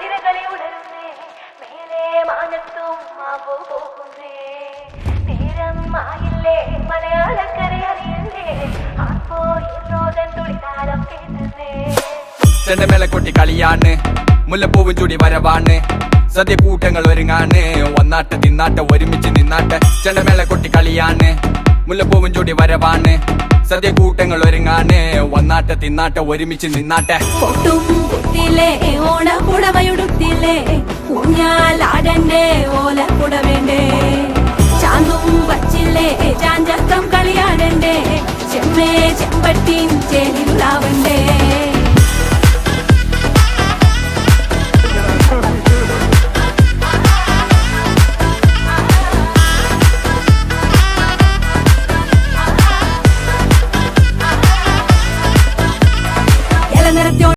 തിരകളി ഉണരുന്നേ മേലെ മാനത്തും മാവോ പോകുന്നേ. നേരം മായില്ലേ മലയാളക്കര അറിയണ്ടേ? ആർപ്പോ ഇന്നോതൻ തുളിതാലം കേട്ടുന്നേ. ചെണ്ടമേള കൊട്ടി കളിയാണ് മുല്ലപ്പൂവും ചൂടി വരവാണ് സദ്യ കൂട്ടങ്ങൾ ഒരുങ്ങാണ് ഒന്നാട്ട് തിന്നാട്ട് ഒരുമിച്ച് നിന്നാട്ട്. ചെണ്ടമേള കൊട്ടി കളിയാണ് മുല്ലപ്പൂവും ചൂടി വരവാണ് സദ്യ കൂട്ടങ്ങൾ ഒരുങ്ങാണ് ഒന്നാട്ട് തിന്നാട്ട് ഒരുമിച്ച് നിന്നാട്ടെ. പൊട്ടും ഓണപ്പുടവയുടുത്തില്ലേ ഊഞ്ഞാലാടണ്ടേ ഓലപ്പുടവേണ്ടേ ചാന്തും വച്ചില്ലേ ചാഞ്ചക്കം കളിയാടണ്ടേ. ചെമ്മേ ചെമ്പട്ടിൻ ചേലിലാവണ്ടേ